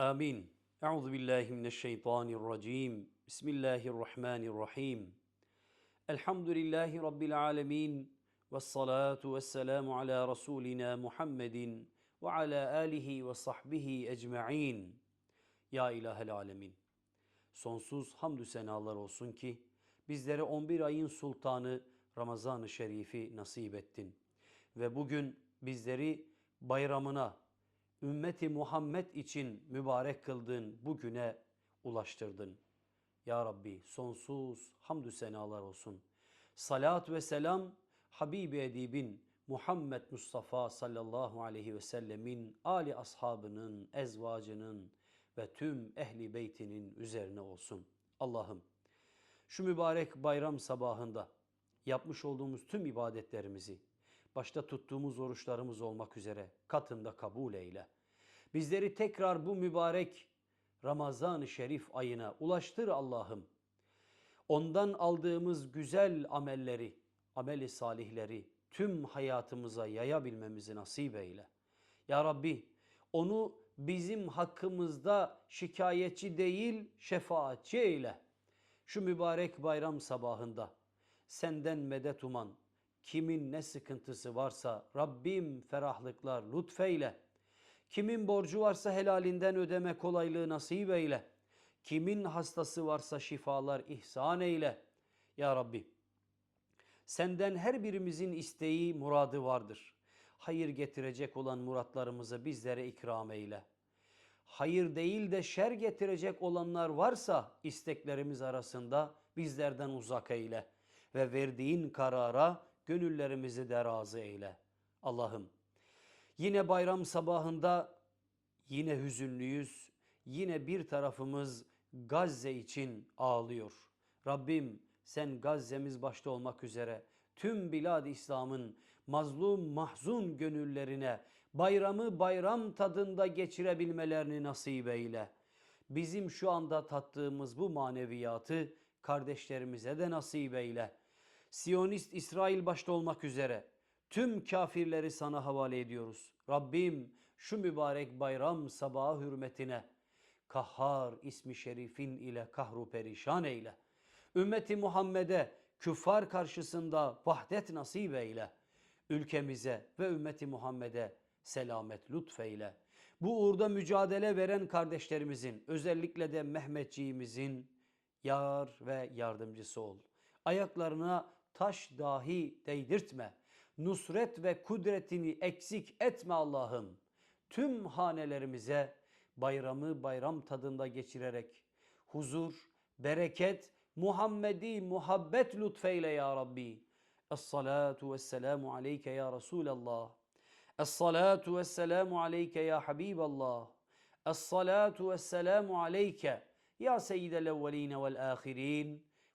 Amin. Euzu billahi mineşşeytanirracim. Bismillahirrahmanirrahim. Elhamdülillahi rabbil alamin. Ves salatu vesselamu ala rasulina Muhammedin ve ala alihi ve sahbihi ecmaîn. Ya ilahel alemin. Sonsuz hamdü senalar olsun ki bizlere 11 ayın sultanı Ramazan-ı Şerif'i nasip ettin. Ve bugün bizleri bayramına, ümmeti Muhammed için mübarek kıldığın bu güne ulaştırdın. Ya Rabbi sonsuz hamdü senalar olsun. Salat ve selam Habibi Edibin Muhammed Mustafa sallallahu aleyhi ve sellemin ali ashabının, ezvacının ve tüm ehli beytinin üzerine olsun. Allah'ım şu mübarek bayram sabahında yapmış olduğumuz tüm ibadetlerimizi, başta tuttuğumuz oruçlarımız olmak üzere katında kabul eyle. Bizleri tekrar bu mübarek Ramazan-ı Şerif ayına ulaştır Allah'ım. Ondan aldığımız güzel amelleri, ameli salihleri tüm hayatımıza yayabilmemizi nasip eyle. Ya Rabbi onu bizim hakkımızda şikayetçi değil şefaatçi eyle. Şu mübarek bayram sabahında senden medet uman, kimin ne sıkıntısı varsa Rabbim ferahlıklar lütfeyle. Kimin borcu varsa helalinden ödeme kolaylığı nasip eyle. Kimin hastası varsa şifalar ihsan eyle. Ya Rabbi senden her birimizin isteği, muradı vardır. Hayır getirecek olan muratlarımızı bizlere ikram eyle. Hayır değil de şer getirecek olanlar varsa isteklerimiz arasında bizlerden uzak eyle. Ve verdiğin karara gönüllerimizi de razı eyle. Allah'ım yine bayram sabahında yine hüzünlüyüz. Yine bir tarafımız Gazze için ağlıyor. Rabbim sen Gazze'miz başta olmak üzere tüm bilad İslam'ın mazlum mahzun gönüllerine bayramı bayram tadında geçirebilmelerini nasip eyle. Bizim şu anda tattığımız bu maneviyatı kardeşlerimize de nasip eyle. Siyonist İsrail başta olmak üzere tüm kafirleri sana havale ediyoruz. Rabbim şu mübarek bayram sabahı hürmetine Kahhar ismi şerifin ile kahru perişan eyle. Ümmeti Muhammed'e küffar karşısında vahdet nasip eyle. Ülkemize ve ümmeti Muhammed'e selamet lütfeyle. Bu uğurda mücadele veren kardeşlerimizin özellikle de Mehmetçiğimizin yar ve yardımcısı ol. Ayaklarına taş dahi değdirtme. Nusret ve kudretini eksik etme Allah'ım. Tüm hanelerimize bayramı bayram tadında geçirerek huzur, bereket, Muhammedi muhabbet lütfeyle ya Rabbi. Es-salatu vesselamu aleyke ya Resulallah. Es-salatu vesselamu aleyke ya Habiballah. Es-salatu vesselamu aleyke ya seyyidel evveline vel ahirin.